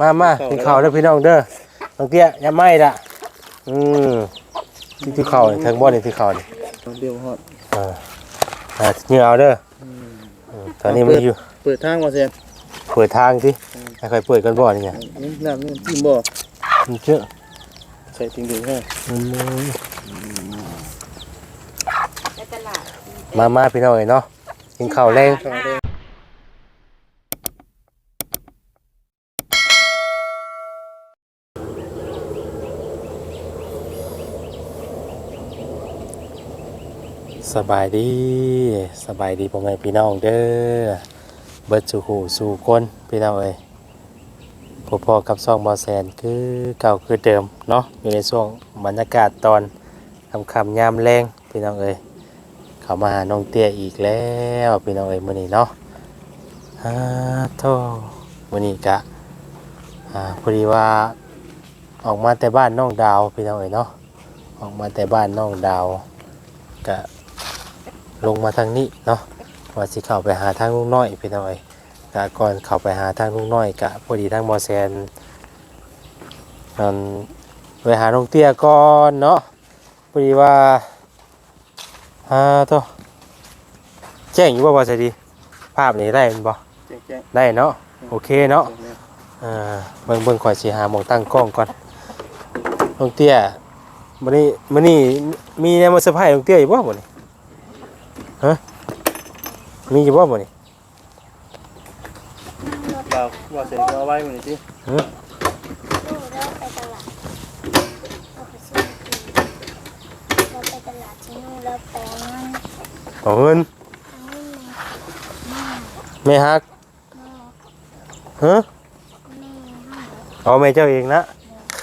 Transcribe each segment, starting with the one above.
มามากินข้าวเด้อพี่น้องเด้อน้องเตี้ยอย่าไหม้ละอืมที่ที่ข้าวนี่ทางบ่นี่ที่ข้าวนี่เดี๋ยวฮอดอ่าอ่าเหงื่อเอาเด้ออืมตอนนี้มันอยู่เปิดทางว่าเซียนเปิดทางสิให้ค่อยเปิดกันบ่นี่ไงนี่น้ำนี่จิ้มบ่มันเชื่อใส่ทิ้งถึงให้อืมในตลาดมามาพี่น้องเอ้ยเนาะกินข้าวแรงข้าวแดง สบายดีสบายดีพ่อแม่พี่น้องเด้อเบิดสู่หูสู่คนพี่น้องเอ้ยพ่อพ่อกับซ่องบอแซนคือเก่าคือเดิมเนาะอยู่ในช่วงบรรยากาศตอนคำคำยามแรงพี่น้องเอ้ยเข้ามาหาน้องเตี้ยอีกแล้วพี่น้องเอ้ยมื้อนี้เนาะอ่าโทมื้อนี้กะอ่าพอดีว่าออกมาแต่บ้านน้องดาวพี่น้องเอ้ยเนาะออกมาแต่บ้านน้องดาวกะ ลงมาทางนี้เนาะว่าสิเข้าไปหาทางลุงน้อยพี่น้อยกะก่อนเข้าไปหาทางลุงน้อยกะพอดีทางมอแซนนั่นไปหาลงเตี้ยก่อนเนาะพอดีว่าอ่าโตแจ้งอยู่ว่าว่าจะดี ภาพนี้ได้แม่นบ่แจ้งแจ้งได้เนาะโอเคเนาะแจ้งอ่าเบิ่งเบิ่งข่อยสิหาหมองตั้งกล้องก่อนลงเตี้ยมื้อนี้มื้อนี้มีแนวมาเซอร์ไพรส์ลงเตี้ยอยู่บ่มื้อนี้ มีอยู่บ่บ่นี่บ่าวว่าเซียนก็เอาไว้มื้อนี้สิลูกเราไปตลาดเราไปซื้อกินเราไปตลาดที่นู่นแล้วแปลงมันเอาเงินเอาเงินแม่ฮักแม่ฮะแม่ให้เอาแม่เจ้าเองนะ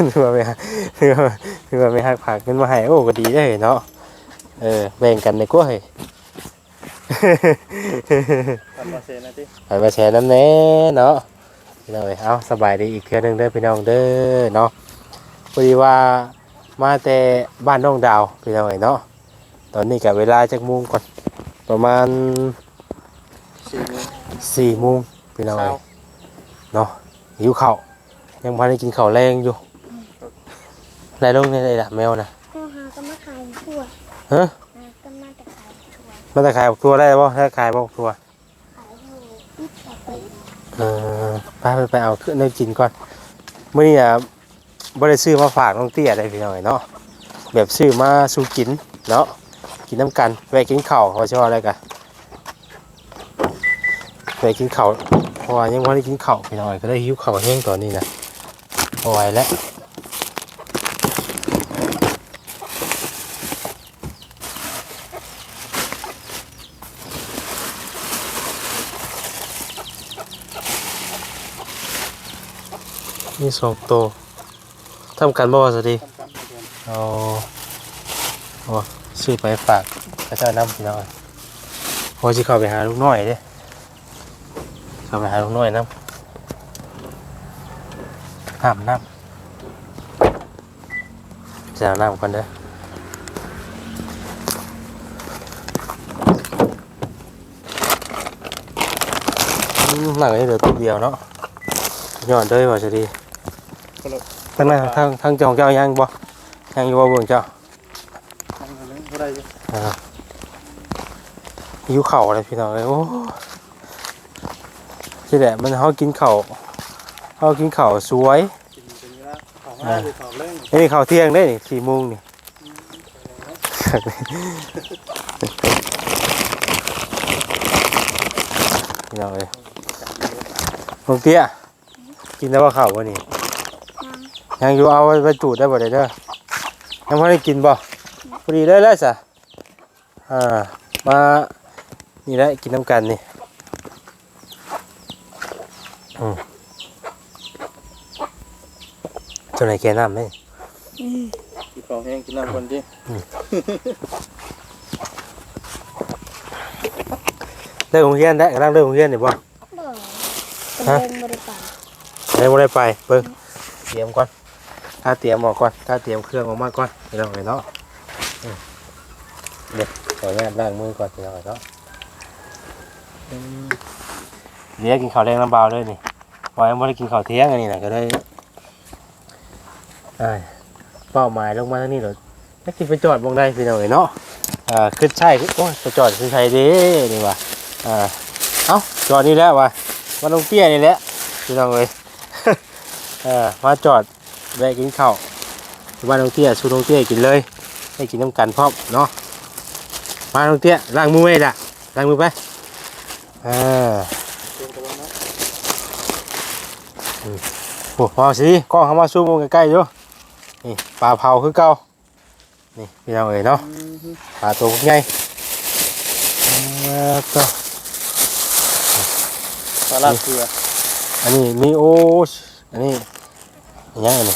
นึกว่าแม่ฮักนึกว่านึกว่าแม่ฮักฝากเงินมาให้โอ้ก็ดีเด้อเนาะเออแบ่งกันในกล้วย ทำว่าเซียนนะติไปมาแชร์น้ำแน่เนาะพี่น้องเอ้ยเอาสบายดีอีกเทื่อหนึงเด้อพี่น้องเด้อเนาะพอดีว่ามาแต่บ้านน้องดาวพี่น้องเอ้ยเนาะตอนนี้กับเวลาจักโมงก่อนประมาณสี่โมงสี่โมงพี่น้องเช้าเอ้ย เนาะหิวข้าวยังพันได้กินข้าวแรงอยู่ไรลงในไรล่ะแมวนะพ่อหาก็มาขายทั่วฮะ หาก็มาแต่ขายทั่ว มันจะขายบอกตัวได้ป่ะถ้าขายบอกตัวเออไปไปไปเอาขึ้นเนื้อกินก่อนเมื่อนี้อะบ่ได้ซื้อมาฝากน้องเตี้ยได้พี่น้อยเนาะแบบซื้อมาสู่กินเนาะกินน้ำกันแวะกินข้าวเขาชอบอะไรกันแวะกินข้าวเพราะว่ายังไม่ได้กินข้าวพี่น้อยก็ได้หิวข้าวแห้งตอนนี้นะเอาไว้แล้ว มีสองตัวทำกันบ่ว่าสดีทำการเซีเอาเอาซื้อไปฝากพระเจ้าน้ำพี่น้องพอสิเข้าไปหาลูกน้อยเด้เข้าไปหาลูกน้อยน้ำน้ำน้ำจะเอาน้ำกันเด้อหลังนี้เดี๋ยวตัวเดียวเนาะย้อนเด้อว่าจะดี เลยทั้งนั้นทั้งทั้งเจ้าของเจ้ายังบ่ยังอยู่บ่เบิ่งเจ้าทำอะไรก็ได้อยู่หิวเข่าวเลยพี่น้องเลยโอ้ที่แหละมันเฮากินข้าวเฮากินข้าวสวยกินเป็นเวลาข้าวห้าหรือข้าวแรงนี่ข้าวเที่ยงได้นี่สี่โมงนี่พี่น้องเลยลุงเตี้ยกินแล้วว่าข้าวบ่นี่ ยังยังอยู่เอาไปจูดได้บ่ได้เด้อยังบ่ได้กินบ่พอดีเลยแล้วซะอ่ามานี่แหละกินน้ำกันนี่อืมจนไหนแกน้ำไหมกินข้าวแห้งกินน้ำก่อนดิเลิกโรงเรียนได้กำลังเลิกโรงเรียนนี่บ่บ่เป็นเดินบริการได้บ่ได้ไปเบิ่งเตรียมก่อน ถ้าเตรียมออกก่อนถ้าเตรียมเครื่องออกมาก่อนพี่น้องเอ้ยเนาะเดี๋ยวขออนุญาตล้างมือก่อนพี่น้องเอ้ยเนาะเดี๋ยกินข้าวแรงน้ำเบาเลยนี่พอยไม่ได้กินข้าวเที่ยงอันนี้นะก็ได้เป้าหมายลงมาทางนี้เหรอนักกินไปจอดบงได้พี่น้องเอ้ยเนาะอ่าขึ้นใช่ขึ้นโอ้ยไปจอดขึ้นใช่ด้นี่ว่ะอ่าเอ้าจอดนี่แหล้วว่ะมาลงเตี้ยนี่แหละพี่น้องเอ้ยเออมาจอด แวะกินข้าวบ้านลงเตี้ยชูลงเตี้ยกินเลยให้กินน้ำกันพร้อมเนาะมาลงเตี้ยล้างมือไว้ละล้างมือไปอ่าเป็นกระบอกเนาะโอ้พอสิกล้องเข้ามาซูมใกล้ๆอยู่นี่ปลาเผาคือเก่านี่พี่น้องเอ๋ยเนาะอืมฮึปลาตัวใหญ่อ่าก็ปลาลาดเกลืออันนี้มีโอชอันนี้อัน ยังอันนี้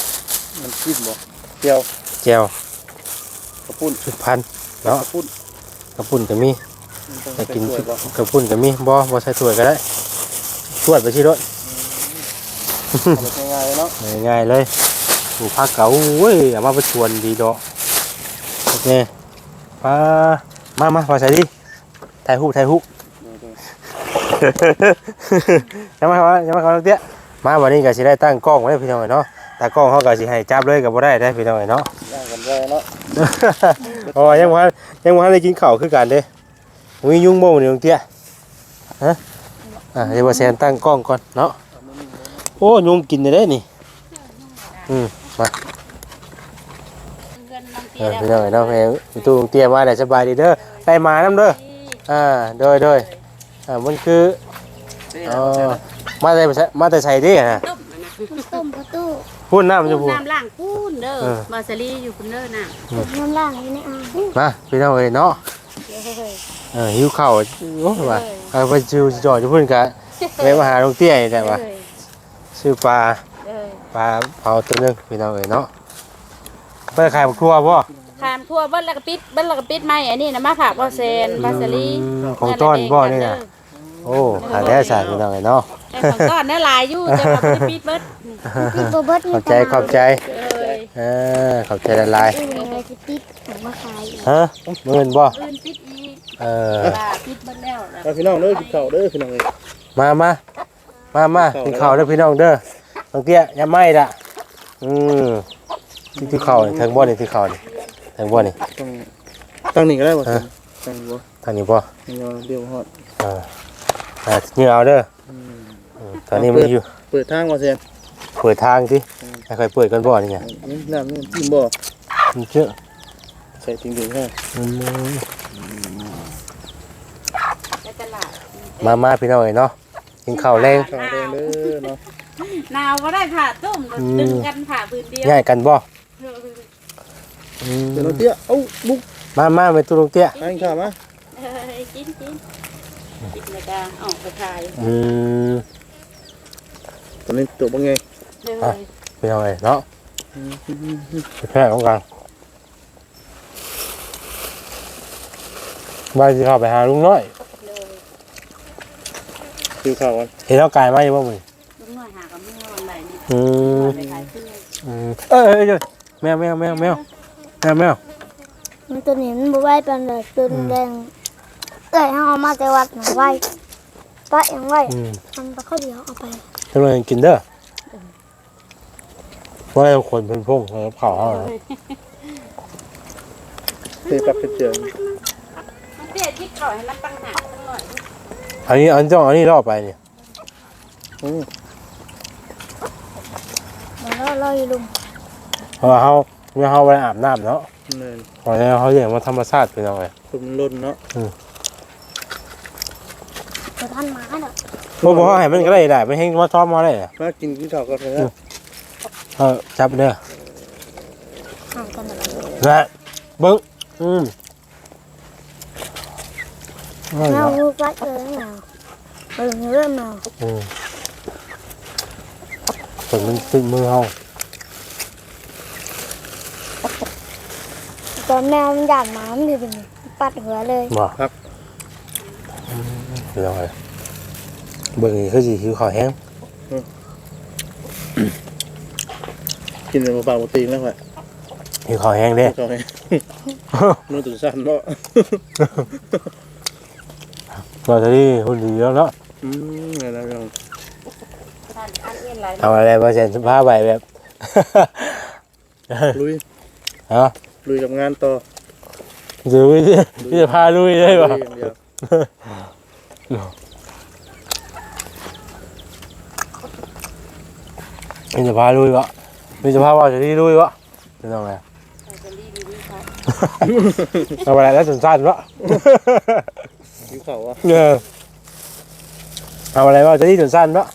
มันจิ้มบ่เจียวแจ่วกระปุ้นสุดพันธุ์กเนาะระปุ้นกระปุ่นก็มีมันต้องแต่กินใส่ถ้วยบ่กระปุ่นก็มีบ่บ่ใส่ถ้วยก็ได้ถ้วยไปที่รถเอาไปง่ายๆเลยเนาะง่ายๆเลยปลูกผักเก๋าเว้ยเอามาไปชวนดีดอกโอเคมามามาพอใส่ดิถ่ายหูปถ่ายหูปยังไม่เขายังไม่เขาเตี้ยมาวันนี้ก็สิได้ตั้งกล้องไว้พี่น้องเนาะ ตากล้องเขาก็สิให้จับเลยก็บ่ได้ได้พี่น้องเนาะ ย่างกันได้เนาะโอ้ยยังบ่ทันยังบ่ทันได้กินข้าวคือกันเด้มียุงบ่มื้อนี้น้องเตี้ยฮะอะเดี๋ยวว่าแซนตั้งกล้องก่อนเนาะ โอ้ยุงกินได้เด้นี่ อืมมาเออพี่น้องเนาะแม่พี่ตู้น้องเตี้ยมาได้สบายดีเด้อได้มานํเด้ออ่าโดยโดยอ่ามันคืออ๋อมาแต่มาแต่ใส่ดิฮะต้มอะนะต้มประตู พูดน้ำจะพูด น้ำล่างพูนเด้อเออ บาสลีอยู่คุณเด้อน่ะน้ำล่างอยู่ในอ่างมาพี่น้องเอ้ยเนาะเออหิวข้าวโอ้ยว่าเอาไปจิวจอดจะพูดกันไปมาหาลงเตี้ยนี่แต่ว่าเอ้ยซื้อปลาเอ้ยปลาเผาตัวหนึงพี่น้องเอ้ยเนาะไปขายบักทั่วบ่ขามทั่วเบิ้ลและกระปิดเบิ้ลและกระปิดไม้อันนี้นะมาผักบาเซนบาสลีอืมของต้อนบ่นี่น่ะโอ้ขายได้สายพี่น้องเอ้ยเนาะ แต่ของต้อนเนื้อลายอยู่แต่ว่าบ่ได้ปิดเบิ้ลพี่โบเบิร์ตขอบใจขอบใจเอ้ยเออขอบใจละลายอืมอะไรที่ติดผมมาขายอีกฮะหมื่นบ่อื่นปิดอีกเออว่าปิดเบิ้ลแล้วล่ะไปพี่น้องเด้อกินข้าวเด้อพี่น้องเอ้ยมามามามากินข้าวเด้อพี่น้องเด้อลงเตี้ยอย่าไหม้ละอืมที่ที่ข้าวนี่ทางบ่นี่ที่ข้าวนี่ทางบ่นี่ต้องตั้งนี่ก็ได้บ่ฮะตั้งบ่ทางนี้บ่มันยอเดียวฮอดอ่าอ่าเหงื่อเอาเด้ออืมอืม ตอนนี้มันอยู่ เปิดทางมาเซียนเปิดทางสิให้ใครเปิดกันบ่นี่ไงนี่น้ำนี่จิ้มบ่มันเชื่อใส่ทิ้งๆให้อืมในตลาดมามาพี่น้องเอ้ยเนาะกินข้าวแรงข้าวแดงเด้อเนาะหนาวก็ได้ผ่าต้มอืมดึงกันผ่าพื้นเดียวง่ายกันบ่เอออืมเดี๋ยวน้องเตี้ยเอ้าบุกมามาไปตู้ลงเตี้ยทานข้าวมาเออกินกินกินในกาออกไปขายอืม ตอนนี้ตัวบ่ไงเลยอะพี่น้องเอ้ยเนาะอืมไปแพร่ของกลางบ้านสิเข้าไปหาลุงน้อยเลยคือข้าวกันเห็นแล้วกายมาอยู่บ่มื้อนี้ลุงหน่อยหากับเมื่อวันไหนนี่อืมไปขายเสื้ออืมเอ้ยเอ้ยเอ้ยแมวแมวแมวแมวแมวแมวมันตัวนี้มันบไหว้เป็นเลยตัวแดงเอ้ยเอามาแต่วัดหนะไหว้ปะยังไหว้อืมมันไปข้าวเดียวเอาไป ทำไมกินเด้อว่าให้คนเป็นพงแล้วเผาเขาเหรอเตะปักเจียงมันเตี้ยคิดก่อนให้มันตั้งหากตั้งหน่อยอันนี้อันจ้องอันนี้รอบไปเนี่ยโอ้เดี๋ยวเราเราอยู่ลุมเพราะเขาเมื่อเขาไปอาบน้ำเนาะเพราะนั้นเขาเรียกว่าธรรมชาติเป็นยังไงคนมันล้นเนาะเดี๋ยวท่านมาเนาะ บ่บอกให้มันก็ได้ได้ไม่ให้ว่าชอบมาได้อะมากินกินข้าวกันเลยนะเออจับเด้อห่างกันหน่อยนะเบิ้งอืมเอาแมเนาะวลูกรักเลยแมวเออเริ่มแมวอืมถึงมันติดมือเขาตอนแมวมันอยากหมามันอยู่เป็นปัดหัวเลย บ่อืมเป็นยังไง เบิ้งนี่คือสิหิวข้าวแห้งกินแต่เปล่าๆตีนแล้วค่อยหิวข้าวแห้งเด้ข้าวให้นู่นตื่นสั้นเนาะเราจะได้หุ่นดีแล้วเนาะอืมอะไรกันถ่ายานอันเอียนหลายเอาอะไรมาเซ็นสภาพไปแบบ ลุยฮะ ลุยกับงานต่อหรือว่าจะจะพาลุยได้ลุปะยอย่างเดียว มันจะพาลุยวะมันจะพาว่าจะที่ลุยวะจะต้องไงจะรีบนี่ครับเอาอะไรแล้วสั้นๆวะยิ้วเขาอะเออเอาอะไรว่าจะที่สั้นๆวะ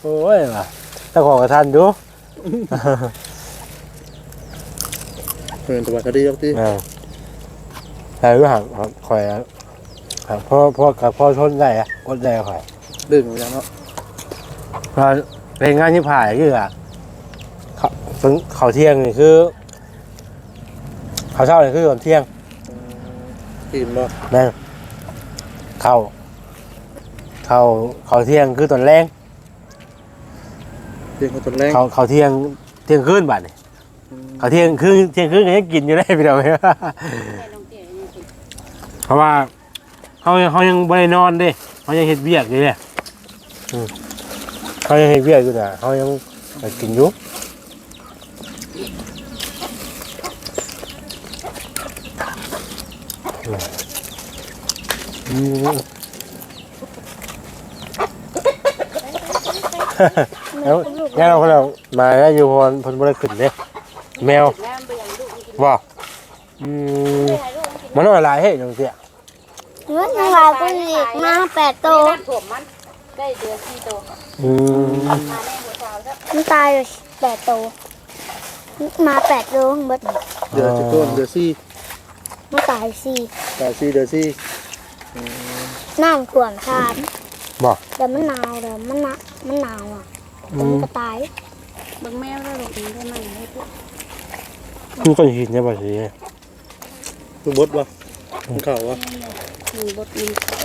โอ้ยว่ะถ้าของกระทันดูเหมือนตัวคดีครับที่เออแต่รู้หักคอยอะหักพ่อพ่อกับพ่อทนได้อะกดได้คอยดึงเหมือนกันเนาะ เพราะเป็นงานที่ผ่ายคืออะเขาถึงเขาเที่ยงนี่คือ เขาเช้านี่คือตอนเที่ยงกินบ่แม่นเข้าเข้าเขาเที่ยงคือตอนแรงเพียงคนต้นแรงเขาเขาเที่ยงเที่ยงคืนบัดนี่เขาเที่ยงคืนเที่ยงคืนก็ยังกินอยู่ได้พี่น้องให้น้องเตี้ยนี่สิเพราะว่าเขาเขายังไม่ได้นอนเด้เขายังเห็ดเบียกอยู่เนี่ยอืม เขายังเห็ดเบียกอยู่นะเขายังไปกินอยู่อืมแล้วงั้นเราคนเรามาแล้วอยู่พรพนบริขึ้นเนี่ยแมวแม่มันไปยังลูกมันกินว่าอืมมันน้อยหลายเฮ้ยน้องเตี้ยเนื้อน้ำลายก็อีกมาแปดโตน้ำถ่วมมันได้เดือนสี่โต อืมมาแน่หัวเช้าแล้วมันตายเลยแปดโตมาแปดโตเบิดเดือดจะต้นเดือดซี่มันตายสี่แต่ซี่เดือดซี่น้ำข่วมทานบอกเดี๋ยวมันหนาวเดี๋ยวมันหนาวมันหนาวอะเดี๋ยวมันก็ตายเบิ่งแมวแล้วลูกมันได้ไหมให้พวกมันก็หินเนี่ยบ่สิคือบดบ่มันเข่าอะมีบทมีเขา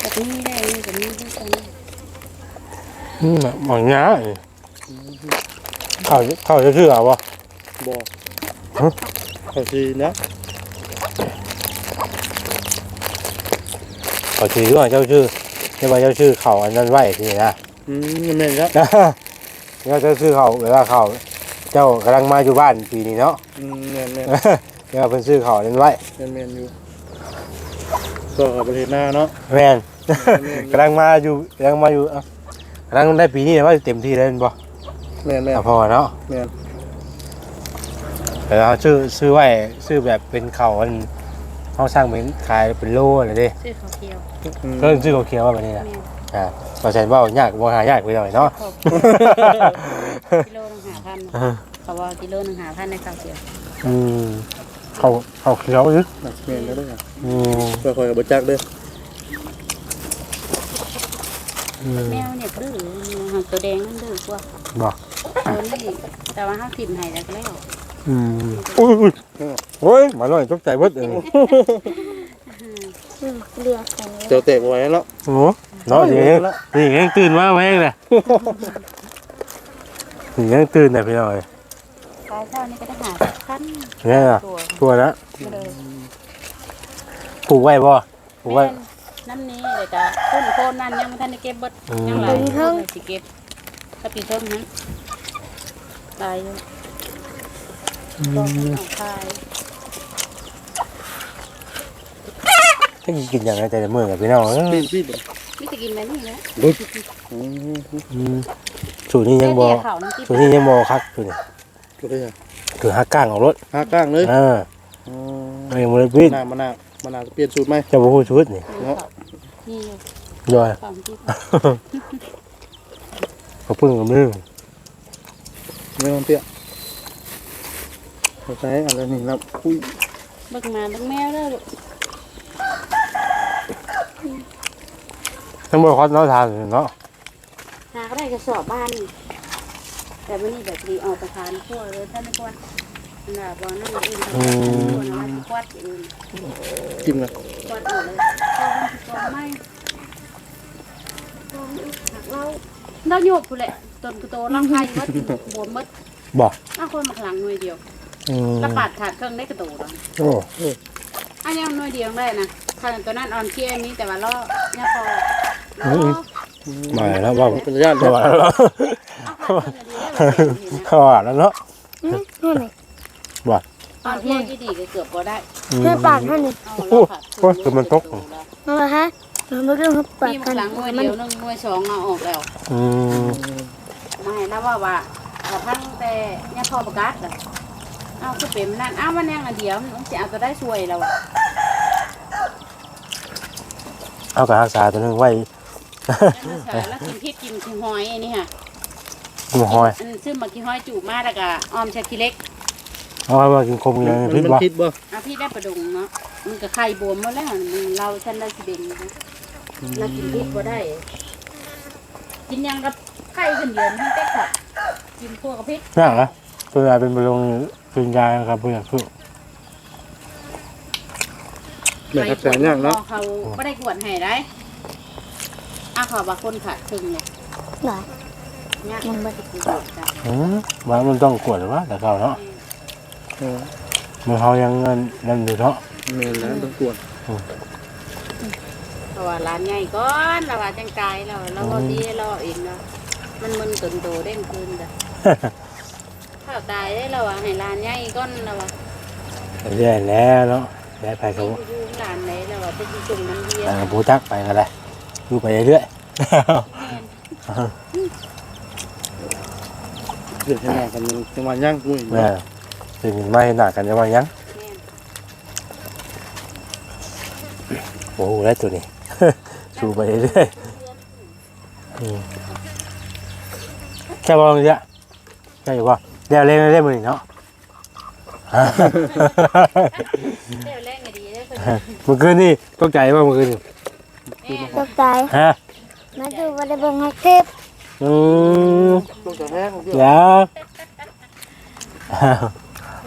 แบบนี้ได้นี่แบบนี้ได้กัน อืมบางงานี่เขาเขาจะชื่อเอาบ่บ่ฮะเขาซีนะเขาชื่อว่าเจ้าชื่อเจ้าว่าเจ้าชื่อเขาอันนั้นไว้ทีนะอืมแม่นครับเจ้าเจ้าชื่อเขาเวลาเขาเจ้ากำลังมาอยู่บ้านปีนี้เนาะอืมแม่นแม่นเจ้าเป็นชื่อเขาอันนั้นไว้แม่นแม่นอยู่ก็ประเทศหน้าเนาะแม่นกำลังมาอยู่กำลังมาอยู่เอ้า กำลังได้ปีนี้ว่าเต็มที่แล้วแม่นบ่แม่นแม่นอะพอเนาะแม่นแต่เราชื่อชื่อไว้ชื่อแบบเป็นเขาอันเขาสร้างเป็นขายเป็นโลอะไรเด้ชื่อเขาเคียวอืมก็ชื่อเขาเขียวว่าแบบนี้นะแม่อ่าเราใช้ว่ายากว่าหายากไปหน่อยเนาะ ขอบกิโลนึงหาพันเขาว่ากิโลนึงหาพันในข้าวเคียวอืมเขาเขาเขียวหรือน่ะแม่นแล้วเด้ออืมก็คอยกับบ่จักเด้อ อืม แมวเนี่ยดื้อหางตัวแดงนั่นดื้อกว่าบอกตัวนี้แต่ว่าห้าถิ่มให้แล้วก็แล้วอืมอุ้ยอุ้ยโอ้ยมาหน่อยตกใจเบิดเองอืมเรือแข็งเลยเจ้าเตะบ่ไหวแล้วโอ้เนาะอย่างงี้นี่ยังตื่นมาแม่งเลยนี่ยังตื่นแต่พี่หน่อยกายเท่านี้ก็ได้หาพันเนี่ยนะตัวตัวนะมาเลยปลูกไว้บ่ปลูกไว้แม่ นน้ำนี้เดี๋ยวจะขึ้นโคนนั่นยังไม่ทันได้เก็บเบดอืม ยังหลายคนสิเก็บถ้าปีต้นนั้นตายอยู่ก็เอาคายถ้ากินอย่างไรแต่ละมื้อกับพี่น้องเอ้ปียนปีนบ่ไม่จะกินแบบนี้นะอืมอืมสูตรนี้ยังบ่แค่เดีวเขาน้ำจิ้มสูตรนี้ยังบ่คักอยู่นี่ก็ได้อะคือหักก้างของรถหาก้างเลยเอออ๋อเอายังบ่ได้ปิดมะนาวมะนาวมะนาวเปลี่ยนสูตรไหมจะบ่ฮู้ชุดนี่นี่เขา นี่อยู่ย่อยเขาน้ำจิ้มเขาพึ่งกับมือไม่ต้องเตี้ยเราใช้อะไรนี่นะอุ้ยเบิ่งมาเบิ่งแมวแล้วลูกทั้งบ่คอสเนาะทานเนาะหาก็ได้กระสอบบ้านนี่แต่วันนี้แบบดีออกประทานทั่วเลยท่านไม่ควรน่ะบอนั่นเองควรเอาไว้ควัดเองจิ้มนะควัดออกเลยเอา ไว้ที่กองไม้หักเราเราโยกผู้นแหละต้นกระโตร่างกายมัดบวมมัดบ่อ้าวคนมาหลังหน่วยเดียวอืมกระปาดขาดเครื่องได้กระโตแล้วโอ้อันนี้หน่วยเดียวได้นะขนาดตัวนั้นออนเคียนี้แต่ว่าล่อเนี่ยพอล่อมาแล้วว่าเป็นญาติมาแล้วเอาผัดเพิ่นอันนี้ได้บ่เห็นนี่นะว่าแล้วเนาะอื มนี่นี่ตอนเที่ยงที่ดีก็เกือบบ่ได้อืมเพื่อปากเท่านี้เอาโอ้แล้วผัดโอ้ยคือมันตกนั่นแหละฮะมันไม่เรื่องเขาปากมีกันหลังหน่วยมันเดียวหนึงหน่วยสองเอาออกแล้วอืมมาให้แล้วว่าว่าเอาทั้งแต่เนี่ยพอประกาศน่ะเอาคือเป็นนั่นเอามันยังอันเดียวมันสิเอาตัวได้ช่วยแล้วอะเอากับรักษาตัวหนึงไว้แล้วแล้วกินพริกกินขี้หอยอันนี้ค่ะหมูหอย อันซื้อมาขี้หอยจูบมาแล้วก็ออมชาขี้เล็ก เอาไว้มากินคมกันมันพิษมันบ่คิดบ่เอาพี่ได้ประดุงเนาะมันก็ไข่บวมหมดแล้วมันเราฉันได้สิเด่นนะเรากินพริกบ่ได้ กินยังกับไข่ขึ้นเดือนทั้งเต็กค่ะกินพวกกับพริกน่าเหรอเพื่อเป็นบำรุงกินยาครับเพื่อคือแม่รักษายากเนาะเขาไม่ได้กวดให้ได้อ้าขอบางคนขาดครึ่งเนี่ยหรอเนี่ยมันไม่ได้กวดจ้ะอืมว่ามันต้องกวดหรือว่าแต่เก่าเนาะ เออมันเขายังเงินนั่นอยู่เนาะแม่แล้วต้องกวดเพราะว่าร้านใหญ่ก่อนเราว่าจังกายเราเราก็ดีเราเองเนาะมันมันตุนโตเด้งคืนจ้ะข้าวตายได้เราว่าให้ร้านใหญ่ก่อนเราว่าเรื่อยแล้วเนาะได้ไปไปกับอยู่ร้านไหนเราว่าไปที่จุ่มน้ำเย็นไปกับผู้จักไปกันเลยดูไปเรื่อยเดี๋ยวจะมากันจังหวะย่างกุ้ยๆแม่ ถึงไม่หนักกันจะว่ายังโอ้โหได้ตัวนี้ ชูไปเรื่อยแค่บอกเยอะใช่ป่ะเดี๋ยวเล่นเล่นมือเนาะเมื่อคืนนี่ตกใจป่ะเมื่อคืนตกใจฮะมาดูวันเดบิงให้เก็บอืมต้องจแห้งเดี๋ยว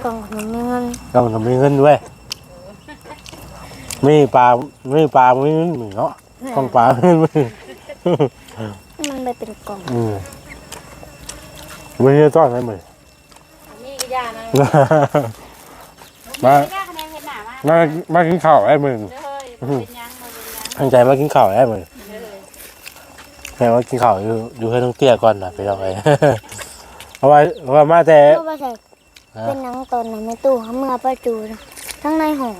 กล่องขนมมีเงินต้องทำมีเงินด้วยไม่ปลาไม่ปลาไม่เงินมือเนาะต้องปลาเงินมือมันไม่เป็นกล่องอืมไม่ได้ต้อนอะไรมือนี่ก็ยานะมายาคะแนนเห็นหนามามามากินข้าวไอ้มือเลยเป็นยังมาเป็นยังตั้งใจมากินข้าวไอ้มือเลยแม่ว่ากินข้าวอยู่อยู่ให้ต้องเตี้ยก่อนนะไปเอาไปเพราะว่าเพราะว่ามาแต่ เพราะว่าใส่ เป็นหนังตอนนั้นในตู้เขาเมื่อประจูนะทั้งในห้อง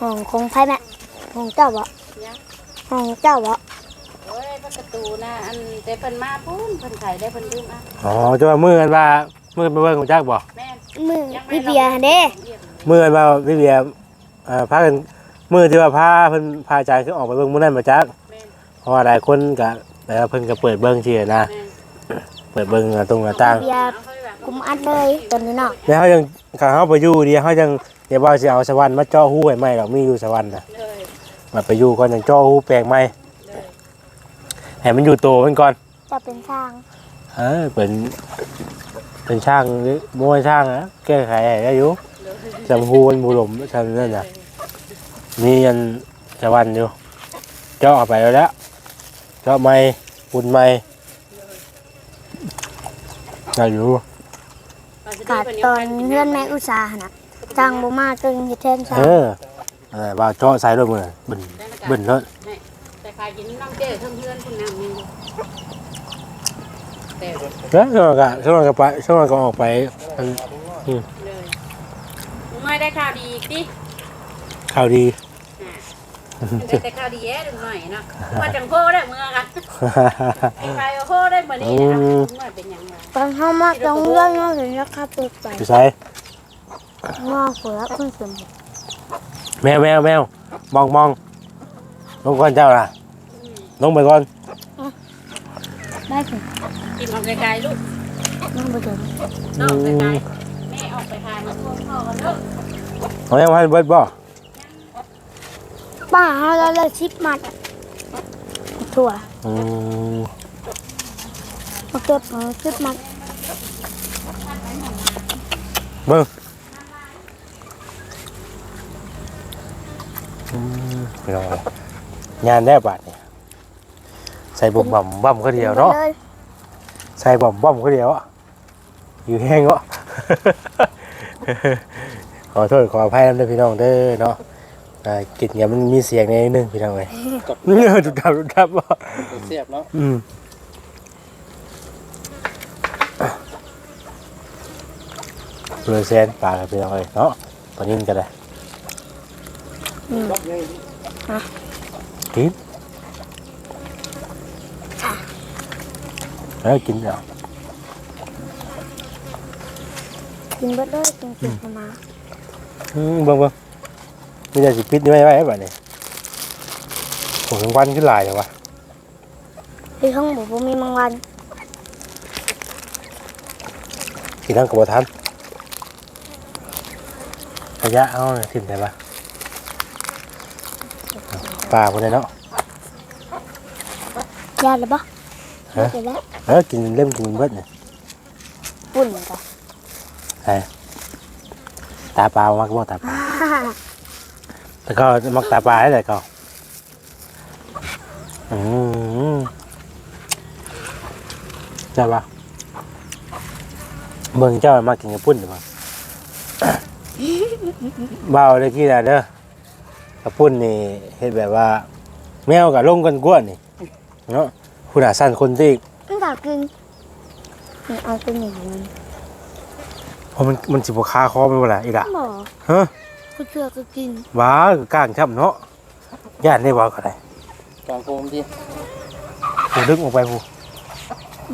ห้องของไพ่แม่ห้องเจ้าบ่ยังห้องเจ้าบ่โอ้ยประตูนะอันแต่เพิ่นมาพุ่นเพิ่นไข่ได้เพิ่นลืมอะอ๋อจะว่ามือกันว่ามือไปเบิ่งของจักบ่แม่นมือพี่เบียร์เด้มือกันว่าพี่เบียร์เอ่อพากันมือที่ว่าพาเพิ่นพาใจขึ้นออกไปเบิ่งมื้อนั้นมาจักแม่นเพราะว่าหลายคนก็แต่ว่าเพิ่นก็เปิดเบิ่งเชียนะแม่นเปิดเบิ่งตรงหน้าต่างเบียร์ กุมอัดเลยตอนนี้เนาะแล้วเขายังข้าเขาไปอยู่ดีเขายังเดี๋ยวว่าสิเอาสวรรค์มาเจาะหูให้ไหมดอกมีอยู่สวรรค์น่ะเลยมาไปอยู่ก่อนยังเจาะหูแปลงไหมเลยให้มันอยู่โตมันก่อนจะเป็นช่างเออเป็นเป็นช่างหรือมวยช่างนะแก้ไขให้ได้อยู่เลยจำหูมันบุหลมทำนั่นน่ะมีอันสวรรค์อยู่เจาะเข้าไปแล้วเจาะไม้ปุ่นไม้ได้อยู่ ขาดตอนเพื่อนแม่อุตสาหนะจ้างบ่มาตึงเฮ็ดแทนช่าเออเออว่าเจาะใส่ด้วยมือบึนบึนเลยแต่ขายกินน้ำเจ้เพื่อนเพื่อนคนนั้นมีแต่แล้วช่วงก็ช่วงก็ไปช่วงก็ออกไปอันเลยไม่ได้ข่าวดีดิข่าวดี แต่ข่าวดีแย่ดึงหน่อยเนาะว่าจังโพได้เมื่อกันใครโพได้เมื่อนี้นะเมื่อเป็นยังไงตอนเฮามาตรงเรื่องเนาะถึงจะขับรถไปอยู่ใส่งอหัวแล้วคุณสมบัติแมวแมวแมวมองมองลงก่อนเจ้าล่ะลงไปก่อนได้ถึงกินออกไกลๆลูกน้องบ่ถึงน้องไกลๆแม่ออกไปทานมาพ่อพ่อกันเนาะเอายังให้เบิดบ่ ป้าเฮาแล้วเลยชิปมัดถั่วอืมมาเก็บเอาชิปมัดเบิ่งอืมไปเอาเลยงานได้บาทเนี่ยใส่บุ่มบ่มบ่มก็เดียวเนาะ ลยใส่บ่มบ่มก็เดียวอะอยู่แห้งเนาะขอโทษขออภัยนำเด้อพี่น้องเด้อเนาะ อ่ากินกันมันมีเสียงในนึงพี่น้องเอ้ยกับเนื้อดุดับดุดับบ่เสียบเนาะอืมเลยแซนปลากันพี่น้องเอ้ยเนาะปลานิ่นกันเลยล็อกยังกินเออกินแล้วกินเบิดเลยกินเก็บมาอืมเบิ่งเบิ่ง มีแต่สิปิดไว้ไว้บัดนี้ผมทั้งวันขึ้นหลายเลยวะที่ห้องบอกว่ามีมังวันกินทั้งกระบทันระยะเอาเลยถิ่มได้ปะปลาคนนี้เนาะยาหรือปะฮะเดี๋ยวแล้วเออกินเล่มกินเบิดเนี่ยปุ่นกันไอ้ตาปลามักบ่ตาปลา แต่ก็มักตาปลาได้เลยก็อืมใช่ปะเมืองเจ้ามากินกับปุ้นหรือเปล่าเบาเลยที่น่ะเด้อกระปุ้นนี่เฮ็ดแบบว่า แมวกับลงกันกวนนี่เนาะคุณอาสั้นคนที่มันอยากกินนี่เอาตัวหนึ่งมันเพราะมันมันสิบ่คาคอมันบ่ล่ะอีล่ะหมอฮะ คุณเชื่อก็กินว้าก็ก้างช้ำเนาะย่านได้บ่ก็ได้กลางโฟมที่ผู้ดึกออกไปผู้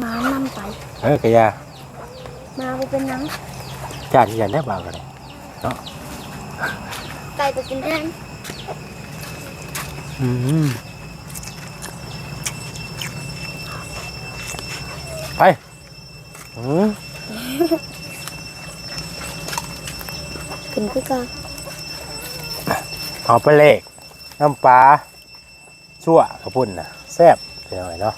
มานำไปเออกะยามาไปเป็นหนังย่านที่ย่านได้บ่ก็ได้ไก่ไปกินแทนอืมไปอืม กินคือกัน เอาไปเลกน้ำปลาชั่วกระปุ่นน่ะแซ่บเป็นหน่อยเนาะ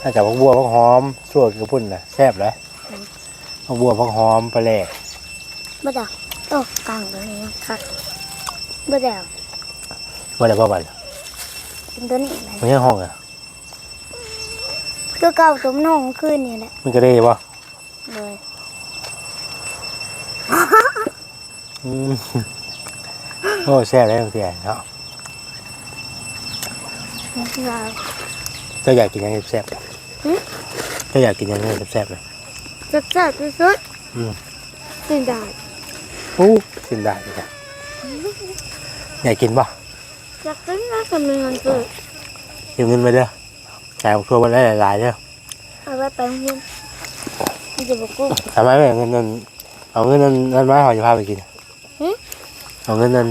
ถ้าจากพวกบัวพวกหอมชั่วกระปุ่นน่ะแซ่บเลยพวกบัวพวกหอมไปเลกบ่ดาโอ้กลางตัวนี้ครับบ่ดาว่าได้บ่บัดกินตัวนี้เลยมันยังห้องอะคือเก่าตัวน้องคืนนี่แหละมันก็ได้บ่เลยอืม โอ้แซ่บเลยบางทีเนาะนี่คือเราเจ้าอยากกินยังไงแซ่บหึเจ้าอยากกินยังไงแซ่บเลยจะแซ่บที่สุดอืมกินได้อู้กินได้เลยจ้ะอยากกินป่ะอยากกินแล้วก็มีเงินเกิดยืมเงินมาเด้อจ่ายทัวร์มาได้หลายๆเด้อเอาไว้ไปโรงเรียนมันจะบอกกูทำไมไม่เอาเงินนั้นเอาเงินนั้นนั้นมาให้เขาจะพาไปกินหึเอาเงินนั้น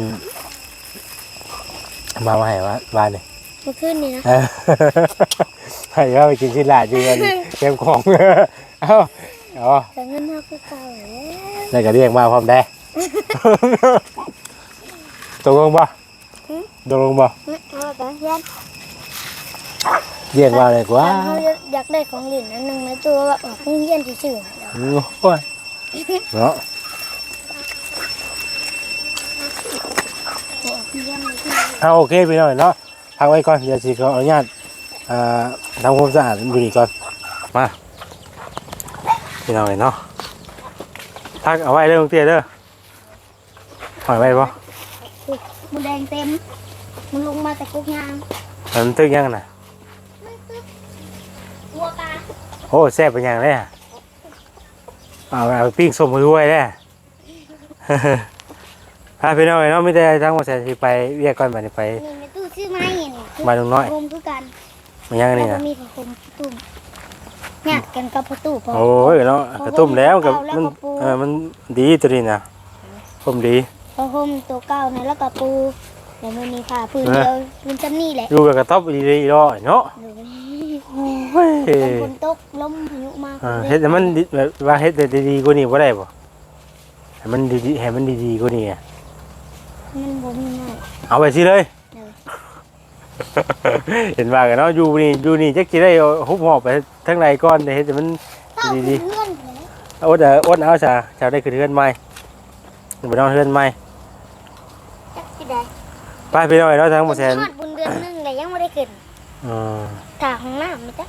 มามาให้ว่าบ้านนี่เมื่อคืนนี่นะเออให้ว่าไปกินที่ลาดดีกันเก็บของเอ้าเอ๋อ แต่เงินเท่าคือเก่าแล้วได้ก็เรียกมาพร้อมได้ ตกลงป่ะตกลงป่ะเฮ้ยเอาไปเรียนเรียกมาเลยกว่าแต่เขาอยากได้ของหลินอันหนึ่งในตัวว่าออกโรงเรียนที่ชื่อเดี๋ยวอืมโอ้ยเนาะ ออกโรง เรียนที่เอาโอเคพี่น้อยเนาะพักไว้ก่อนเดี๋ยวสิขออนุญาตอ่าทำความสะอาดบุหรี่ก่อนมาพี่น้อยเนาะพักเอาไว้เด้อลุงเตี้ยเด้อหอยไว้ปะมันแดงเต็มมันลงมาแต่กุกยางมันตึกยังน่ะวัวกาโอ้แซ่บเป็นยังเลยอะเอาเอาไปปิ้งส้มมาด้วยเด้อ พาพี่น้อยเนาะไม่ได้ทั้งหมดแสนสิไปเรียกก่อนบัดนี้ไป นี่ในตู้ซื้อมาเห็นมาลุงน้อยรวมคือกันมันยังแล้วนี่ก็นะมีผ้าห่มตุ้มหยาดกันกับประตูพอ โอ้ยเนาะกระตุ้มแล้วกับเอาแล้วมันก็ปูเออมันดีตัวนี้นะผมดีผ้าห่มตัวเก่านะแล้วก็ปูแล้วมันมีผ้าพื้นเออเดียวพื้นจำนี่แหละอยู่กับกระต๊อบดีๆร้อยเนาะเดี๋ยวเฮ้ยเป็นฝนตกลมพายุมาอ่าเฮ็ดให้มันดีแบบว่าเฮ็ดได้ดีๆกว่านี้บ่ได้บ่ให้มันดีๆให้มันดีๆกว่านี้อะ มันบ่มีหน่อยเอาไปสิเลยเออเห็นว่ากันเนาะอยู่นี่อยู่นี่จักสิได้เอาฮุบหอบไปทั้งในก่อนแต่เฮ็ดให้มันเต้าดีเพื่อนเลยๆเอาแต่อดเอาซะเจ้าได้ขึ้นเรือนใหม่บ่ต้องเรือนใหม่จักสิได้ไปไปหน่อยเนาะทั้งหมดแสนทอดบุญเดือนหนึงเลยยังไม่ได้ขึ้นอืมถาของน้ำไม่ได้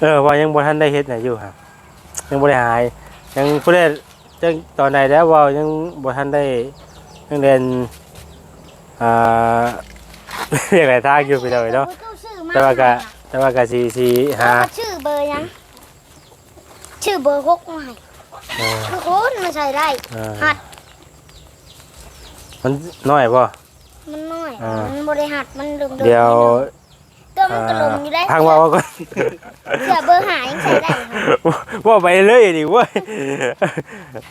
เออว่ายังบ่ทันได้เฮ็ดน่ะอยู่ครับยังบ่ได้หาย ยังบ่ได้จังตอนใดแล้วว่ายังบ่ทันได้ยังเรียน อ่า เรียกหลายทางอยู่พี่น้องเอ้ยเนาะตู้ชื่อมแต่ว่าก็แต่ว่าก็สิสิหาแล้วก็ชื่อเบอร์ยังชื่อเบอร์หกมาให้เออทุกคนมาใส่ได้เออหัด มันน้อยบ่มันน้อยอ่ามัมันบริหัดมันลงเดี๋ยวก็มันก็ลงอยู่ได้พังว่าว่าก่อนเสือเบอร์หายังใส่ได้ครับว่าไปเลยดิเว้ย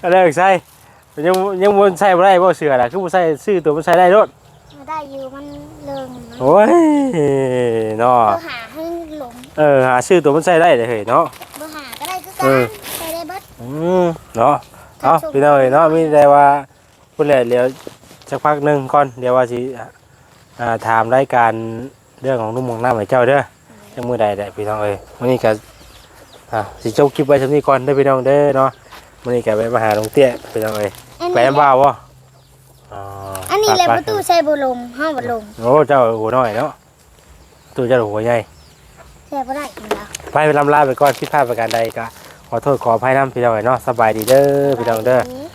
อะไรใส่ยังยังบ่ใส่บ่ได้บ่เสือล่ะคือบ่ใส่ซื้อตัวมันใส่ได้โลดมา ได้อยู่มันเลิงนะโอ้ยเนาะเบอร์หาให้หลงเออหาซื้อตัวมันใส่ได้เลยเฮ้ยเนาะเบอร์หาก็ได้คือเอกัอนใส่ได้เบิด อืมเนาะเอาพี่น้องเอ้ยเนาะมีแต่ว่าพูดแล้วเดี๋ยวสักพักหนึงก่อนเดี๋ยวว่าสิอ่าถามรายการเรื่องของนุ่มมองน้ำให้เจ้าเด้อจังมื้อใดได้พี่น้องเอ้ยมื้อนี้ก็อ่าสิจบคลิปไว้ซั่นี้ก่อนเด้อพี่น้องเด้อเนาะมื้อนี้ก็ไปมาหาหลวงเตี้ยพี่น้องเอ้ยอันไปนี้น้ำบ่าวบ่อ๋ออัอั นนี้เลยประตูใส่บุลมห้องบุลมโอ้เจ้าหัวน้อยเนาะตู้เจ้าหัวใหญ่ใส่บ่ได้อีกแล้วไปไปลำลาไปก่อนผิดพลาดประการใดก็ขอโทษขออภัยน้ำพี่น้องเอ้ยเนาะสบายดีเด้อพี่น้องเด้อนี้